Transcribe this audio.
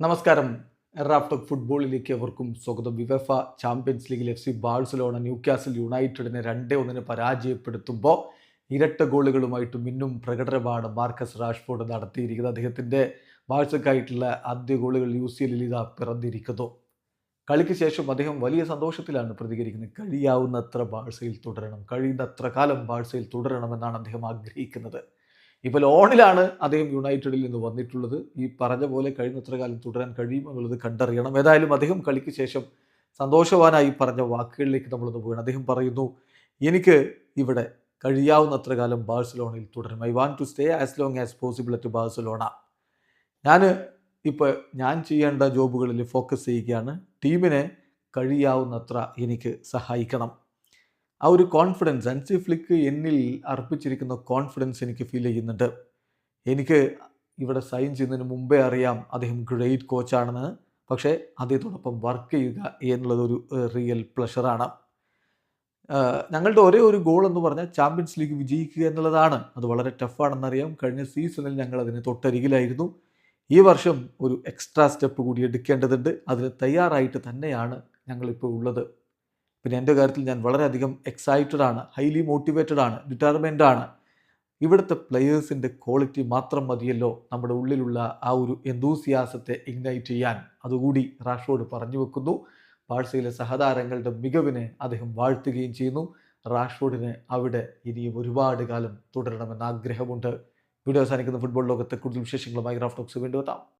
നമസ്കാരം. റാഫ്റ്റോക്ക് ഫുട്ബോളിലേക്ക് അവർക്കും സ്വാഗതം. വിവഫ ചാമ്പ്യൻസ് ലീഗിൽ എഫ് സി ബാഴ്സലോണ ന്യൂക്യാസിൽ യുണൈറ്റഡിനെ രണ്ടേ ഒന്നിന് പരാജയപ്പെടുത്തുമ്പോൾ ഇരട്ട ഗോളുകളുമായിട്ട് മിന്നും പ്രകടനമാണ് മാർക്കസ് റാഷ്ഫോർഡ് നടത്തിയിരിക്കുന്നത്. അദ്ദേഹത്തിന്റെ ബാഴ്സക്കായിട്ടുള്ള ആദ്യ ഗോളുകൾ യു സി എല്ലിൽ ഇതാ പിറന്നിരിക്കുന്നു. കളിക്ക് ശേഷം അദ്ദേഹം വലിയ സന്തോഷത്തിലാണ് പ്രതികരിക്കുന്നത്. കഴിയാവുന്നത്ര ബാഴ്സയിൽ തുടരണം. കഴിയുന്നത്ര കാലം ബാഴ്സയിൽ തുടരണമെന്നാണ് അദ്ദേഹം ആഗ്രഹിക്കുന്നത്. ഇപ്പോൾ ലോണിലാണ് അദ്ദേഹം യുണൈറ്റഡിൽ നിന്ന് വന്നിട്ടുള്ളത്. ഈ പറഞ്ഞ പോലെ കഴിയുന്നത്ര കാലം തുടരാൻ കഴിയുമെന്നുള്ളത് കണ്ടറിയണം. ഏതായാലും അദ്ദേഹം കളിക്ക് ശേഷം സന്തോഷവാനായി പറഞ്ഞ വാക്കുകളിലേക്ക് നമ്മളൊന്ന് പോകണം അദ്ദേഹം പറയുന്നു എനിക്ക് ഇവിടെ കഴിയാവുന്നത്ര കാലം ബാഴ്സലോണയിൽ തുടരും I want to stay as long as possible at Barcelona. ഞാൻ ഇപ്പോൾ ഞാൻ ചെയ്യേണ്ട ജോബുകളിൽ ഫോക്കസ് ചെയ്യുകയാണ്. ടീമിനെ കഴിയാവുന്നത്ര എനിക്ക് സഹായിക്കണം. ആ ഒരു കോൺഫിഡൻസ് അൻസി ഫ്ലിക്ക് എന്നിൽ അർപ്പിച്ചിരിക്കുന്ന കോൺഫിഡൻസ് എനിക്ക് ഫീൽ ചെയ്യുന്നുണ്ട്. എനിക്ക് ഇവിടെ സൈൻ ചെയ്യുന്നതിന് മുമ്പേ അറിയാം അദ്ദേഹം ഗ്രേറ്റ് കോച്ചാണെന്ന് പക്ഷേ അദ്ദേഹത്തോടൊപ്പം വർക്ക് ചെയ്യുക എന്നുള്ളതൊരു റിയൽ പ്ലഷറാണ് ഞങ്ങളുടെ ഒരേ ഒരു ഗോൾ എന്ന് പറഞ്ഞാൽ ചാമ്പ്യൻസ് ലീഗ് വിജയിക്കുക എന്നുള്ളതാണ്. അത് വളരെ ടഫാണെന്നറിയാം കഴിഞ്ഞ സീസണിൽ ഞങ്ങൾ അതിന് തൊട്ടരികിലായിരുന്നു. ഈ വർഷം ഒരു എക്സ്ട്രാ സ്റ്റെപ്പ് കൂടി എടുക്കേണ്ടതുണ്ട്. അതിന് തയ്യാറായിട്ട് തന്നെയാണ് ഞങ്ങളിപ്പോൾ ഉള്ളത്. പിന്നെ എന്റെ കാര്യത്തിൽ ഞാൻ വളരെയധികം എക്സൈറ്റഡ് ആണ് ഹൈലി മോട്ടിവേറ്റഡ് ആണ് ഡിറ്റർമെന്റ് ആണ്. ഇവിടുത്തെ പ്ലെയേഴ്സിന്റെ ക്വാളിറ്റി മാത്രം മതിയല്ലോ നമ്മുടെ ഉള്ളിലുള്ള ആ ഒരു എന്തൂസിയാസത്തെ ഇഗ്നൈറ്റ് ചെയ്യാൻ. അതുകൂടി റാഷോഡ് പറഞ്ഞു വെക്കുന്നു. ബാഴ്സയിലെ സഹതാരങ്ങളുടെ മികവിനെ അദ്ദേഹം വാഴ്ത്തുകയും ചെയ്യുന്നു. റാഷ്ഫോർഡിന് അവിടെ ഇനിയും ഒരുപാട് കാലം തുടരണമെന്ന് ആഗ്രഹമുണ്ട്. വീഡിയോ അവസാനിക്കുന്ന ഫുട്ബോൾ ലോകത്തെ കൂടുതൽ വിശേഷങ്ങളുമായി റാഫ്റ്റോക്സ് വീണ്ടും എത്താം.